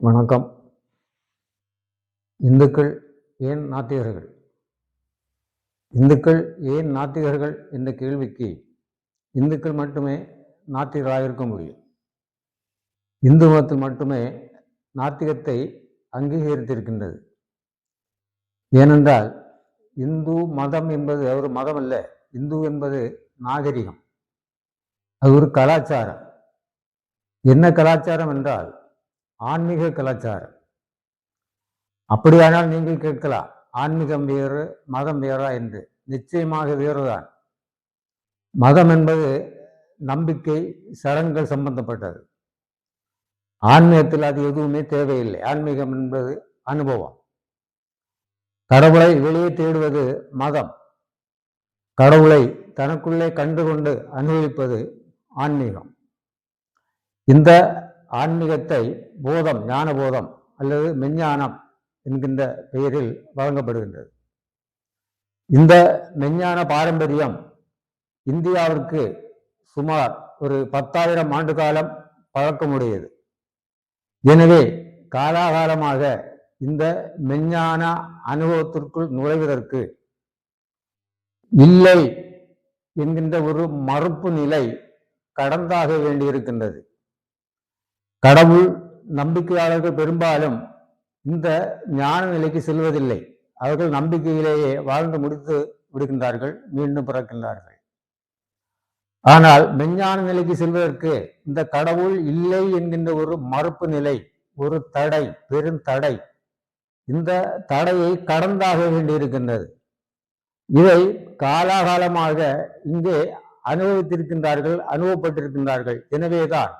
வணக்கம். இந்துக்கள் ஏன் நாத்திகர்கள்? இந்துக்கள் ஏன் நாத்திகர்கள் என்ற கேள்விக்கு இந்துக்கள் மட்டுமே நாத்திகர்களாக இருக்க முடியும். இந்து மதத்தில் மட்டுமே நாத்திகத்தை அங்கீகரித்திருக்கின்றது. ஏனென்றால் இந்து மதம் என்பது ஒரு மதம் அல்ல இந்து என்பது நாகரிகம். அது ஒரு கலாச்சாரம். என்ன கலாச்சாரம் என்றால் ஆன்மீக கலாச்சாரம். அப்படியானால் நீங்கள் கேட்கலாம் ஆன்மீகம் வேறு மதம் வேறா என்று. நிச்சயமாக வேறுதான். மதம் என்பது நம்பிக்கை சரங்கள் சம்பந்தப்பட்டது. ஆன்மீகத்தில் அது எதுவுமே தேவையில்லை. ஆன்மீகம் என்பது அனுபவம். கடவுளை வெளியே தேடுவது மதம். கடவுளை தனக்குள்ளே கண்டுகொண்டு அனுபவிப்பது ஆன்மீகம். இந்த ஆன்மீகத்தை போதம் ஞானபோதம் அல்லது மெஞ்ஞானம் என்கின்ற பெயரில் வழங்கப்படுகின்றது. இந்த மெஞ்ஞான பாரம்பரியம் இந்தியாவிற்கு சுமார் ஒரு பத்தாயிரம் ஆண்டு காலம் பழக்கமுடையது. எனவே காலாகாலமாக இந்த மெஞ்ஞான அனுபவத்திற்குள் நுழைவதற்கு இல்லை என்கின்ற ஒரு மறுப்பு நிலை கடந்தாக வேண்டியிருக்கின்றது. கடவுள் நம்பிக்கையாளர்கள் பெரும்பாலும் இந்த ஞான நிலைக்கு செல்வதில்லை. அவர்கள் நம்பிக்கையிலேயே வாழ்ந்து முடித்து விடுகின்றார்கள் மீண்டும் பிறக்கின்றார்கள். ஆனால் மெஞ்ஞான நிலைக்கு செல்வதற்கு இந்த கடவுள் இல்லை என்கின்ற ஒரு மறுப்பு நிலை ஒரு தடை பெரும் தடை இந்த தடையை கடந்தாக வேண்டியிருக்கின்றது. இதை காலாகாலமாக இங்கே அனுபவித்திருக்கின்றார்கள் அனுபவப்பட்டிருக்கின்றார்கள். எனவேதான்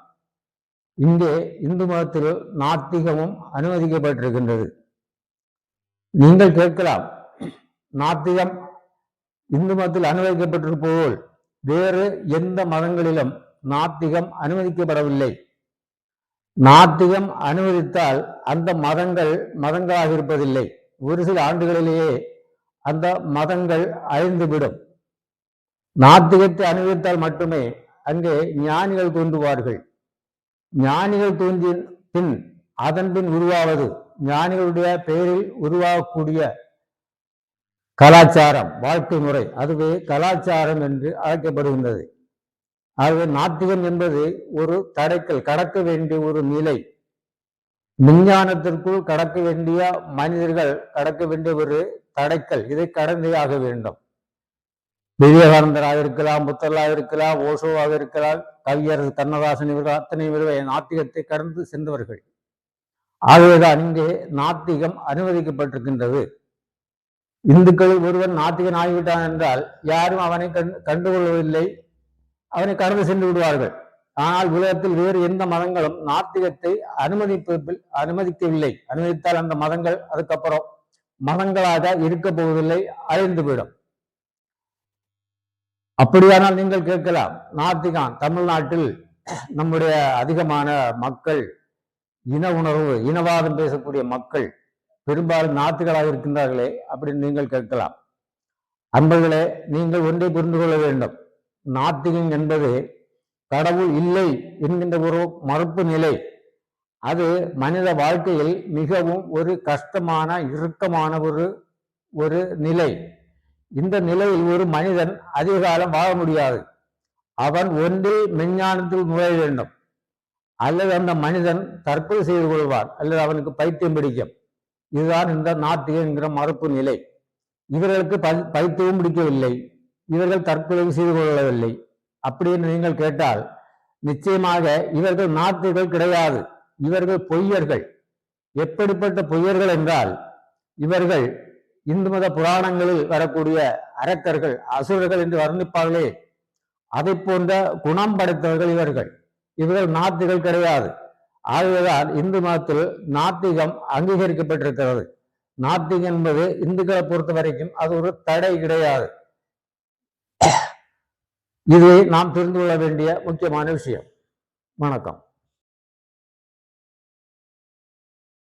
இங்கே இந்து மதத்தில் நாத்திகமும் அனுமதிக்கப்பட்டிருக்கின்றது. நீங்கள் கேட்கலாம் நாத்திகம் இந்து மதத்தில் அனுமதிக்கப்பட்டிருப்போல் வேறு எந்த மதங்களிலும் நாத்திகம் அனுமதிக்கப்படவில்லை. நாத்திகம் அனுமதித்தால் அந்த மதங்கள் மதங்களாக இருப்பதில்லை. ஒரு சில ஆண்டுகளிலேயே அந்த மதங்கள் அழிந்துவிடும். நாத்திகத்தை அனுபவித்தால் மட்டுமே அங்கே ஞானிகள் தோன்றுவார்கள். ஞானிகள் தோன்றிய பின் அதன் பின் உருவாவது. ஞானிகளுடைய பெயரில் உருவாகக்கூடிய கலாச்சாரம் வாழ்க்கை முறை. அதுவே கலாச்சாரம் என்று அழைக்கப்படுகின்றது. ஆகவே நாத்திகம் என்பது ஒரு தடைக்கல் கடக்க வேண்டிய ஒரு நிலை. விஞ்ஞானத்திற்குள் கடக்க வேண்டிய மனிதர்கள் கடக்க வேண்டிய ஒரு தடைக்கல். இதை கடந்தே ஆக வேண்டும். விவேகானந்தராக இருக்கலாம் புத்தர்களாக இருக்கலாம் ஓஷோவாக இருக்கலாம் கவியர் கண்ணதாசன் இவர்கள் அத்தனை பேரும் நாத்திகத்தை கடந்து சென்றவர்கள். ஆகவேதான் இங்கே நாத்திகம் அனுமதிக்கப்பட்டிருக்கின்றது. இந்துக்களில் ஒருவன் நாத்திகன் ஆகிவிட்டான் என்றால் யாரும் அவனை கண் கண்டுகொள்ளவில்லை. அவனை கடந்து சென்று விடுவார்கள். ஆனால் உலகத்தில் வேறு எந்த மதங்களும் நாத்திகத்தை அனுமதிப்பதில் அனுமதிக்கவில்லை. அனுமதித்தால் அந்த மதங்கள் அதுக்கப்புறம் மதங்களாக இருக்க போவதில்லை அழிந்துவிடும் அப்படியானால் நீங்கள் கேட்கலாம். நாத்திகான் தமிழ்நாட்டில் நம்முடைய அதிகமான மக்கள் இன உணர்வு இனவாதம் பேசக்கூடிய மக்கள் பெரும்பாலும் நாத்துகளாக இருக்கின்றார்களே அப்படின்னு நீங்கள் கேட்கலாம். அன்பர்களே நீங்கள் ஒன்றை புரிந்து கொள்ள வேண்டும். நாத்திகம் என்பது கடவுள் இல்லை என்கின்ற ஒரு மறுப்பு நிலை. அது மனித வாழ்க்கையில் மிகவும் ஒரு கஷ்டமான இறுக்கமான ஒரு ஒரு நிலை. இந்த நிலையில் ஒரு மனிதன் அதிக காலம் வாழ முடியாது. அவன் ஒன்றில் மெஞ்ஞானத்தில் நுழைய வேண்டும். அல்லது அந்த மனிதன் தற்கொலை செய்து கொள்வான். அல்லது அவனுக்கு பைத்தியம் பிடிக்கும். இதுதான் இந்த நாத்திகம் என்கிற மறுப்பு நிலை. இவர்களுக்கு பைத்தியம் பிடிக்கவில்லை. இவர்கள் தற்கொலை செய்து கொள்ளவில்லை. அப்படி என்று நீங்கள் கேட்டால் நிச்சயமாக இவர்கள் நாத்திகள் கிடையாது. இவர்கள் பொய்யர்கள். எப்படிப்பட்ட பொய்யர்கள் என்றால் இவர்கள் இந்து மத புராணங்களில் வரக்கூடிய அரக்கர்கள் அசுரர்கள் என்று வர்ணிப்பார்களே. அதை போன்ற குணம் படைத்தவர்கள் இவர்கள். இவர்கள் நாத்திகள் கிடையாது. ஆகவேதான் இந்து மதத்தில் நாத்திகம் அங்கீகரிக்கப்பட்டிருக்கிறது. நாத்திகம் என்பது இந்துக்களை பொறுத்த வரைக்கும் அது ஒரு தடை கிடையாது. இது நாம் தெரிந்து கொள்ள வேண்டிய முக்கியமான விஷயம். வணக்கம்.